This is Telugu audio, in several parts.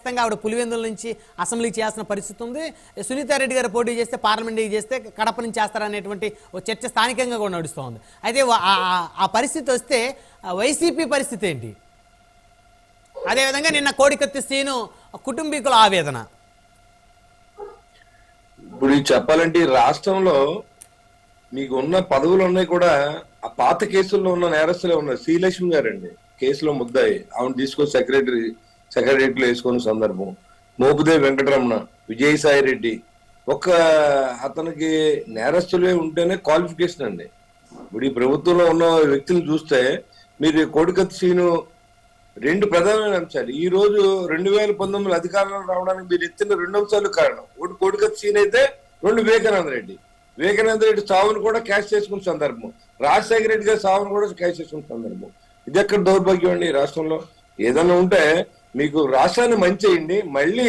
ఖచ్చితంగా ఆవిడ పులివెందుల నుంచి అసెంబ్లీకి చేయాల్సిన పరిస్థితి ఉంది. సునీతారెడ్డి గారు పోటీ చేస్తే పార్లమెంట్కి చేస్తే కడప నుంచి చేస్తారనేటువంటి చర్చ స్థానికంగా కూడా నడుస్తోంది అయితే ఆ- పరిస్థితి వస్తే వైసీపీ పరిస్థితి ఏంటి? అదేవిధంగా నిన్న కోడికత్తి సీను కుటుంబీకుల ఆవేదన. ఇప్పుడు చెప్పాలంటే రాష్ట్రంలో మీకు ఉన్న పదవులు ఉన్నాయి కూడా ఆ పాత కేసుల్లో ఉన్న నేరస్తులే ఉన్నారు. శ్రీలక్ష్మి గారండి కేసులో ముద్దాయి. ఆవిడ తీసుకొని సెక్రటరీ సెక్రటరీలో వేసుకున్న సందర్భం. మోపుదేవి వెంకటరమణ విజయసాయి రెడ్డి. ఒక అతనికి నేరస్తులే ఉంటేనే క్వాలిఫికేషన్ అండి. ఇప్పుడు ఈ ప్రభుత్వంలో ఉన్న వ్యక్తులు చూస్తే మీరు కోడికత్ సీను రెండు ప్రధానమైన అంశాలు. ఈ రోజు రెండు వేల పంతొమ్మిది అధికారంలో రావడానికి మీరు ఎత్తిన రెండు అంశాలు కారణం. ఒకటి కోడికత్ సీన్ అయితే రెండు వివేకానంద రెడ్డి. వివేకానంద రెడ్డి సావును కూడా క్యాష్ చేసుకున్న సందర్భం. రాజశేఖర రెడ్డి గారి సావును కూడా క్యాష్ చేసుకున్న సందర్భం. ఇది ఎక్కడ దౌర్భాగ్యం అండి ఈ రాష్ట్రంలో? ఏదైనా ఉంటే మీకు రాష్ట్రాన్ని మంచి చేయండి. మళ్ళీ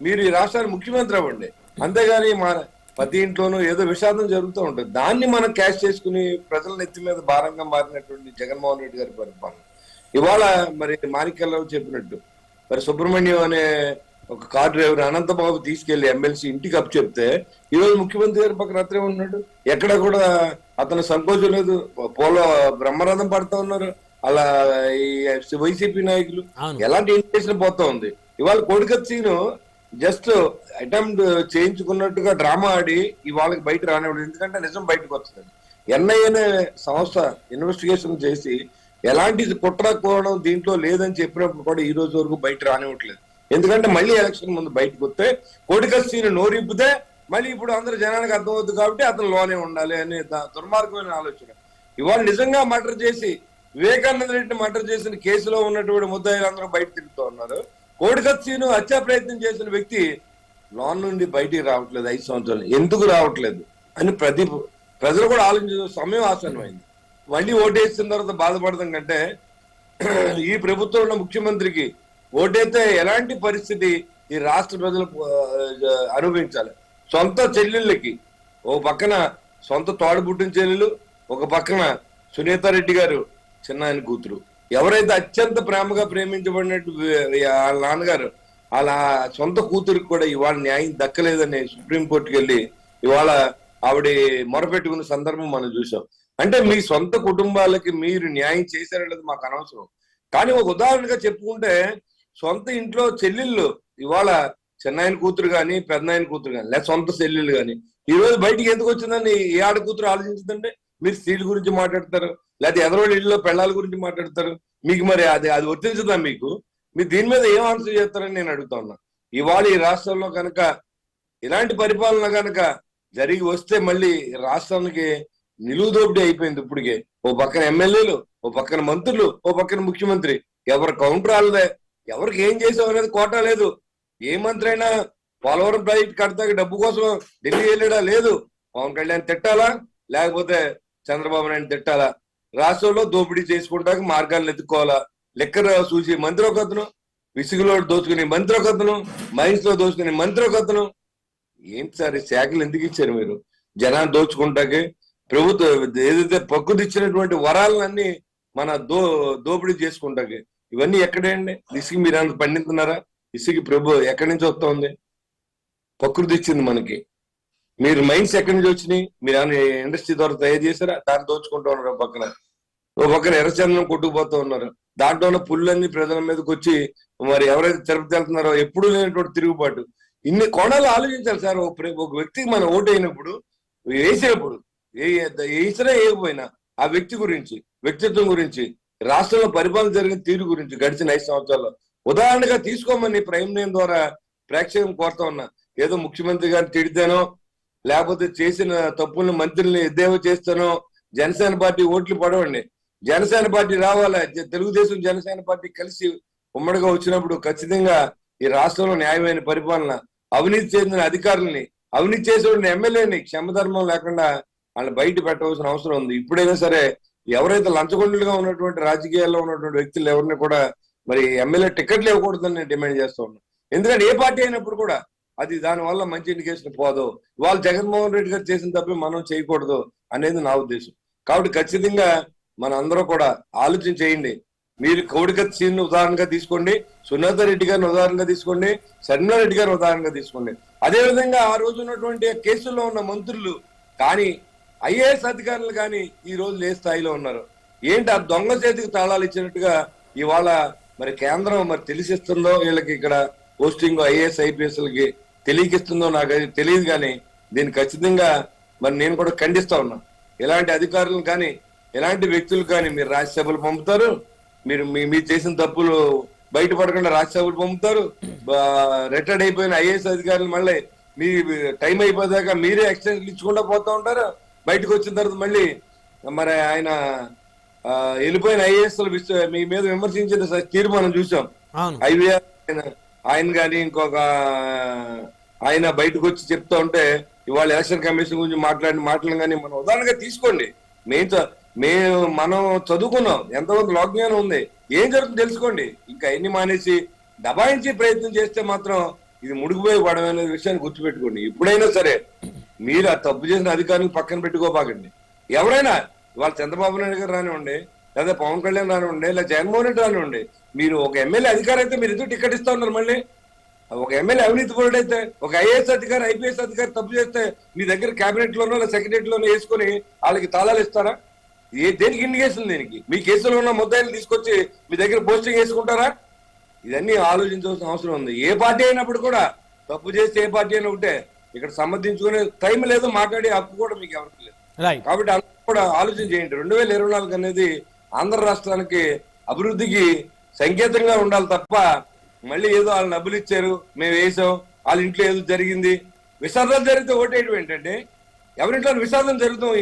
మీరు ఈ రాష్ట్రానికి ముఖ్యమంత్రి అవ్వండి. అంతేగాని మా ప్రతి ఇంట్లోనూ ఏదో విషాదం జరుగుతూ ఉంటుంది. దాన్ని మనం క్యాష్ చేసుకుని ప్రజల నెత్తి మీద భారంగా మారినటువంటి జగన్మోహన్ రెడ్డి గారి పరిపాలన. ఇవాళ మరి మాణిక్యరావు చెప్పినట్టు మరి సుబ్రహ్మణ్యం అనే ఒక కార్ డ్రైవర్ అనంతబాబు తీసుకెళ్ళి ఎమ్మెల్సీ ఇంటికి అప్పు చెప్తే ఈ రోజు ముఖ్యమంత్రి గారి పక్కన అత్రే ఉన్నాడు ఎక్కడ కూడా అతను సంకోచం లేదు. పోలో బ్రహ్మరథం పడుతూ ఉన్నారు. అలా ఈ వైసీపీ నాయకులు. ఎలాంటి ఇంటెన్షన్ పోతా ఉంది ఇవాళ కోడికత్ సీను జస్ట్ అటెంప్ట్ చేయించుకున్నట్టుగా డ్రామా ఆడి ఇవాళకి బయట రానివ్వడు. ఎందుకంటే నిజం బయటకు వస్తుంది. ఎన్ఐ అనే సంస్థ ఇన్వెస్టిగేషన్ చేసి ఎలాంటి కుట్ర కోవడం దీంట్లో లేదని చెప్పినప్పుడు కూడా ఈ రోజు వరకు బయట రానివ్వట్లేదు. ఎందుకంటే మళ్ళీ ఎలక్షన్ ముందు బయటకు వస్తే కోడికత్ సీను నోరిప్పితే మళ్ళీ ఇప్పుడు అందరు జనానికి అర్థమవుతుంది కాబట్టి అతను లోనే ఉండాలి అనే దుర్మార్గమైన ఆలోచన. ఇవాళ నిజంగా మర్డర్ చేసి వివేకానంద రెడ్డి మర్డర్ చేసిన కేసులో ఉన్నటువంటి ముద్దాయిలు అందరూ బయట తిరుగుతూ ఉన్నారు. కోడికత్ సీను హత్యా ప్రయత్నం చేసిన వ్యక్తి లోన్ నుండి బయటికి రావట్లేదు ఐదు సంవత్సరాలు. ఎందుకు రావట్లేదు? అని ప్రతి ప్రజలు కూడా ఆలోచించిన సమయం ఆసన్నమైంది. మళ్ళీ ఓటేసిన తర్వాత బాధపడడం కంటే ఈ ప్రభుత్వం ఉన్న ముఖ్యమంత్రికి ఓటైతే ఎలాంటి పరిస్థితి ఈ రాష్ట్ర ప్రజలు అనుభవించాలి? సొంత చెల్లెళ్ళకి ఓ పక్కన సొంత తోడుబుట్టిన చెల్లెలు ఒక పక్కన సునీతారెడ్డి గారు చిన్న ఆయన కూతురు. ఎవరైతే అత్యంత ప్రేమగా ప్రేమించబడినట్టు వాళ్ళ నాన్నగారు అలా సొంత కూతురికి కూడా ఇవాళ న్యాయం దక్కలేదని సుప్రీంకోర్టుకి వెళ్ళి ఇవాళ ఆవిడ మొరపెట్టుకున్న సందర్భం మనం చూసాం అంటే మీ సొంత కుటుంబాలకి మీరు న్యాయం చేశారో మాకు అనవసరం. కానీ ఒక ఉదాహరణగా చెప్పుకుంటే సొంత ఇంట్లో చెల్లెళ్ళు ఇవాళ చిన్నాయన కూతురు కానీ పెద్దనాయన కూతురు కానీ లేదా సొంత చెల్లెళ్ళు కానీ ఈ రోజు బయటికి ఎందుకు వచ్చిందని ఏ ఆడ కూతురు ఆలోచించిందంటే మీరు స్త్రీల గురించి మాట్లాడతారు? లేకపోతే ఎదరోళ్ళ ఇళ్ళలో పెళ్ళాల గురించి మాట్లాడతారు? మీకు మరి అది అది వర్తించదా మీకు? మీరు దీని మీద ఏం ఆన్సర్ చేస్తారని నేను అడుగుతా ఉన్నా. ఇవాళ ఈ రాష్ట్రంలో కనుక ఇలాంటి పరిపాలన కనుక జరిగి వస్తే మళ్ళీ రాష్ట్రానికి నిలువు దోపిడీ అయిపోయింది ఇప్పటికే. ఓ పక్కన ఎమ్మెల్యేలు ఓ పక్కన మంత్రులు ఓ పక్కన ముఖ్యమంత్రి. ఎవరు కౌంటర్ ఆలదే ఎవరికి ఏం చేసావు అనేది కోటా లేదు. ఏ మంత్రి అయినా పోలవరం ప్రాజెక్ట్ కడతాకి డబ్బు కోసం ఢిల్లీ వెళ్ళడా? లేదు. పవన్ కళ్యాణ్ తిట్టాలా? లేకపోతే చంద్రబాబు నాయుడు తిట్టాలా? రాష్ట్రంలో దోపిడీ చేసుకుంటాక మార్గాలను ఎత్తుకోవాలా లెక్కర చూసి మంత్రి ఒక అతను విసుగులో దోచుకునే మంత్రి ఒక అతను మైన్స్లో దోచుకునే మంత్రి ఒక అతను. ఏంటి సార్ శాఖలు ఎందుకు ఇచ్చారు మీరు? జనాన్ని దోచుకుంటాకి ప్రభుత్వం ఏదైతే ప్రకృతి ఇచ్చినటువంటి వరాలన్నీ మన దో దోపిడీ చేసుకుంటాకి ఇవన్నీ ఎక్కడండి? ఇసుక మీరు అంత పండిస్తున్నారా ఇసుక ప్రభు ఎక్కడి నుంచి వస్తుంది? ప్రకృతి ఇచ్చింది మనకి. మీరు మైన్స్ ఎక్కడి నుంచి వచ్చినాయి మీరు ఏమైనా ఇండస్ట్రీ ద్వారా తయారు చేశారా? దాన్ని దోచుకుంటూ ఉన్నారు పక్కన. ఓ పక్కన ఎర్రచందనం కొట్టుకుపోతూ ఉన్నారు. దాంట్లో ఉన్న పుల్లన్నీ ప్రజల మీదకి వచ్చి మరి ఎవరైతే తిరుపతి వెళ్తున్నారో ఎప్పుడు లేనటువంటి తిరుగుబాటు. ఇన్ని కోణాలు ఆలోచించాలి సార్. ఒక వ్యక్తికి మనం ఓటు అయినప్పుడు వేసేప్పుడు ఏ వేసినా వేయకపోయినా ఆ వ్యక్తి గురించి వ్యక్తిత్వం గురించి రాష్ట్రంలో పరిపాలన జరిగిన తీరు గురించి గడిచిన ఐదు సంవత్సరాల్లో. ఉదాహరణగా తీసుకోమని ప్రైమ్ నేమ్ ద్వారా ప్రేక్షకం కోరుతా ఉన్నా. ఏదో ముఖ్యమంత్రి గారిని తిడితేనో లేకపోతే చేసిన తప్పులను మంత్రుల్ని ఎద్దేవా చేస్తానో జనసేన పార్టీ ఓట్లు పడవండి. జనసేన పార్టీ రావాలా? తెలుగుదేశం జనసేన పార్టీ కలిసి ఉమ్మడిగా వచ్చినప్పుడు ఖచ్చితంగా ఈ రాష్ట్రంలో న్యాయమైన పరిపాలన అవినీతి చెందిన అధికారులని అవినీతి చేసిన ఎమ్మెల్యేని క్షమధర్మం లేకుండా వాళ్ళని బయట పెట్టవలసిన అవసరం ఉంది. ఇప్పుడైనా సరే ఎవరైతే లంచగొండలుగా ఉన్నటువంటి రాజకీయాల్లో ఉన్నటువంటి వ్యక్తులు ఎవరిని కూడా మరి ఎమ్మెల్యే టికెట్లు ఇవ్వకూడదని నేను డిమాండ్ చేస్తా ఉన్నాను ఎందుకంటే ఏ పార్టీ అయినప్పుడు కూడా అది దానివల్ల మంచి ఇండికేషన్ పోదు. వాళ్ళు జగన్మోహన్ రెడ్డి గారు చేసిన తప్పే మనం చేయకూడదు అనేది నా ఉద్దేశం. కాబట్టి ఖచ్చితంగా మన అందరూ కూడా ఆలోచన చేయండి. మీరు కౌడికత్ సీన్ ఉదాహరణగా తీసుకోండి సునీత రెడ్డి గారిని ఉదాహరణగా తీసుకోండి శర్మిలా రెడ్డి గారిని ఉదాహరణగా తీసుకోండి. అదేవిధంగా ఆ రోజు ఉన్నటువంటి కేసుల్లో ఉన్న మంత్రులు కానీ ఐఏఎస్ అధికారులు కానీ ఈ రోజు ఏ స్థాయిలో ఉన్నారు? ఏంటి ఆ దొంగ చేతికి తాళాలు ఇచ్చినట్టుగా ఇవాళ మరి కేంద్రం మరి తెలిసిస్తుందో వీళ్ళకి ఇక్కడ పోస్టింగ్ ఐఏఎస్ ఐపీఎస్ లకి తెలియకిస్తుందో నాకు అది తెలియదు కానీ దీన్ని ఖచ్చితంగా మరి నేను కూడా ఖండిస్తా ఉన్నా. ఎలాంటి అధికారులు కానీ ఎలాంటి వ్యక్తులు కానీ మీరు రాజ్యసభలు పంపుతారు? మీరు మీ మీరు చేసిన తప్పులు బయటపడకుండా రాజ్యసభలు పంపుతారు? రిటైర్డ్ అయిపోయిన ఐఏఎస్ అధికారులు మళ్ళీ మీ టైం అయిపోయాక మీరే ఎక్స్టెన్షన్ ఇచ్చకుండా పోతా ఉంటారు? బయటకు వచ్చిన తర్వాత మళ్ళీ మరి ఆయన వెళ్ళిపోయిన ఐఏఎస్ మీ మీద విమర్శించిన తీర్మానం చూసాం. ఐవీఆర్ ఆయన కానీ ఇంకొక ఆయన బయటకు వచ్చి చెప్తా ఉంటే ఇవాళ ఎలక్షన్ కమిషన్ గురించి మాట్లాడిన మాటలు కానీ మనం ఉదాహరణగా తీసుకోండి. మేము మేము మనం చదువుకున్నాం. ఎంతమంది లోజ్ఞానం ఉంది? ఏం జరుగుతుందో తెలుసుకోండి. ఇంకా ఎన్ని మానేసి దబాయించి ప్రయత్నం చేస్తే మాత్రం ఇది ముడిగిపోయి పడమనే అనే విషయాన్ని గుర్తుపెట్టుకోండి. ఇప్పుడైనా సరే మీరు ఆ తప్పు చేసిన అధికారులు పక్కన పెట్టుకోబాకండి. ఎవరైనా ఇవాళ చంద్రబాబు నాయుడు గారు రానివ్వండి. లేదా పవన్ కళ్యాణ్ రానివ్వండి లేదా జగన్మోహన్ రెడ్డి రానివ్వండి మీరు ఒక ఎమ్మెల్యే అధికారి అయితే మీరు ఎందుకు టికెట్ ఇస్తా ఉన్నారు మళ్ళీ? ఒక ఎమ్మెల్యే అవినీతి పరుడు అయితే ఒక ఐఏఎస్ అధికారి ఐపీఎస్ అధికారి తప్పు చేస్తే మీ దగ్గర కేబినెట్ లోనో లేదా సెక్రటరీ లోనో వేసుకొని వాళ్ళకి తాళాలు ఇస్తారా? ఏ దేనికి ఇండికేషన్ దీనికి? మీ కేసులో ఉన్న ముద్దాయిలు తీసుకొచ్చి మీ దగ్గర పోస్టింగ్ వేసుకుంటారా? ఇవన్నీ ఆలోచించవలసిన అవసరం ఉంది. ఏ పార్టీ అయినప్పుడు కూడా తప్పు చేస్తే ఏ పార్టీ అయినా ఒకటే. ఇక్కడ సమర్థించుకునే టైం లేదు మాట్లాడే హక్కు కూడా మీకు ఎవరికి లేదు. కాబట్టి అందరూ కూడా ఆలోచన చేయండి. రెండు వేల ఇరవై నాలుగు అనేది ఆంధ్ర రాష్ట్రానికి అభివృద్ధికి సంకేతంగా ఉండాలి తప్ప మళ్ళీ ఏదో వాళ్ళు డబ్బులు ఇచ్చారు మేము వేసాం వాళ్ళ ఇంట్లో ఏదో జరిగింది. విసర్జన జరిగితే ఓటేయడం ఏంటంటే ఎవరింట్లో విసర్జన జరుగుతాం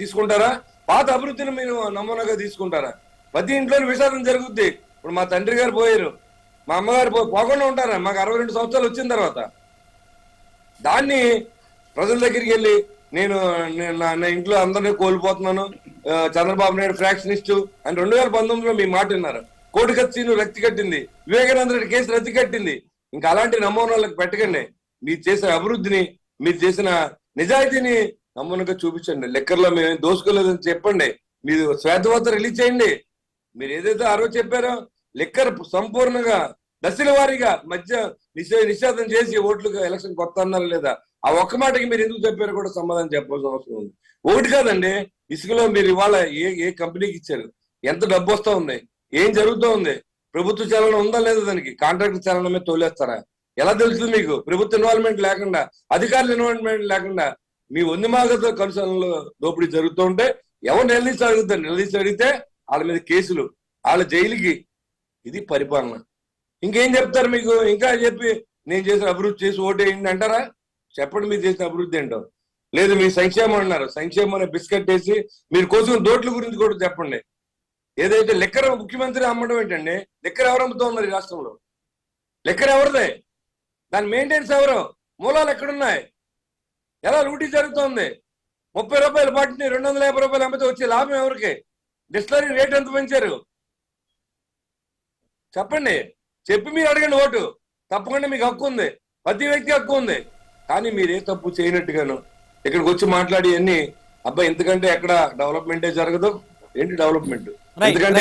తీసుకుంటారా? పాత అభివృద్ధిని మీరు నమూనాగా తీసుకుంటారా? ప్రతి ఇంట్లో విసర్జన జరుగుద్ది. ఇప్పుడు మా తండ్రి గారు పోయారు. మా అమ్మగారు పోకుండా ఉంటారా? మాకు అరవై రెండు సంవత్సరాలు వచ్చిన తర్వాత. దాన్ని ప్రజల దగ్గరికి వెళ్ళి నేను నేను నా నా ఇంట్లో అందరినీ కోల్పోతున్నాను. చంద్రబాబు నాయుడు ఫ్రాక్షనిస్టు అని రెండు వేల పంతొమ్మిదిలో మీ మాట విన్నారు. కోటి సీను రక్తి కట్టింది వివేకానంద రెడ్డి కేసు రద్దు కట్టింది ఇంకా అలాంటి నమూనాలకు పెట్టకండి. మీరు చేసిన అభివృద్ధిని మీరు చేసిన నిజాయితీని నమూనగా చూపించండి. లెక్కర్లో మేము ఏం దోసుకోలేదని చెప్పండి. మీరు శ్వేతవార్త రిలీజ్ చేయండి. మీరు ఏదైతే ఆ రోజు చెప్పారో లెక్కర్ సంపూర్ణంగా దశల వారీగా మధ్య నిషే నిషేధం చేసి ఓట్లుగా ఎలక్షన్ కొత్త అన్నారు లేదా? ఆ ఒక్క మాటకి మీరు ఎందుకు చెప్పారో కూడా సమాధానం చెప్పాల్సిన అవసరం ఉంది. ఒకటి కాదండి. ఇసుకలో మీరు ఇవాళ ఏ ఏ కంపెనీకి ఇచ్చారు? ఎంత డబ్బు వస్తూ ఉంది? ఏం జరుగుతూ ఉంది? ప్రభుత్వ చలన ఉందా లేదా దానికి? కాంట్రాక్ట్ చలన మీద తోలేస్తారా? ఎలా తెలుస్తుంది మీకు? ప్రభుత్వ ఇన్వాల్వ్మెంట్ లేకుండా అధికారుల ఇన్వాల్వ్మెంట్ లేకుండా మీ ఒంది మాగతో కలుసనలో దోపిడీ జరుగుతూ ఉంటే ఎవరు నిలదీసి అడుగుతారు నిలదీసి అడిగితే వాళ్ళ మీద కేసులు వాళ్ళ జైలుకి ఇది పరిపాలన. ఇంకేం చెప్తారు మీకు? ఇంకా చెప్పి నేను చేసిన అభివృద్ధి చేసి ఓటేయండి అంటారా? చెప్పండి మీరు చేసిన అభివృద్ధి ఏంటో. లేదు మీ సంక్షేమం అన్నారు. సంక్షేమం అనే బిస్కెట్ వేసి మీరు కోసం దోట్ల గురించి కూడా చెప్పండి. ఏదైతే లెక్కర ముఖ్యమంత్రి అమ్మడం ఏంటండి లెక్కర ఎవరు అమ్ముతూ ఉన్నారు ఈ రాష్ట్రంలో? లెక్కర ఎవరిదే? దాని మెయింటెనెన్స్ ఎవరు? మూలాలు ఎక్కడున్నాయి? ఎలా లూటీ జరుగుతోంది? ముప్పై రూపాయలు పట్టిని రెండు వందల యాభై రూపాయలు అమ్మితే వచ్చే లాభం ఎవరికి? డిస్టరీ రేట్ ఎంత పెంచారు? చెప్పండి. చెప్పి మీరు అడగండి ఓటు. తప్పకుండా మీకు హక్కు ఉంది. ప్రతి వ్యక్తి హక్కు ఉంది. కానీ మీరు ఏ తప్పు చేయనట్టుగాను ఇక్కడికి వచ్చి మాట్లాడి అన్ని అబ్బాయి ఎందుకంటే ఎక్కడ డెవలప్మెంటే జరగదు. ఏంటి డెవలప్మెంట్ ఎందుకంటే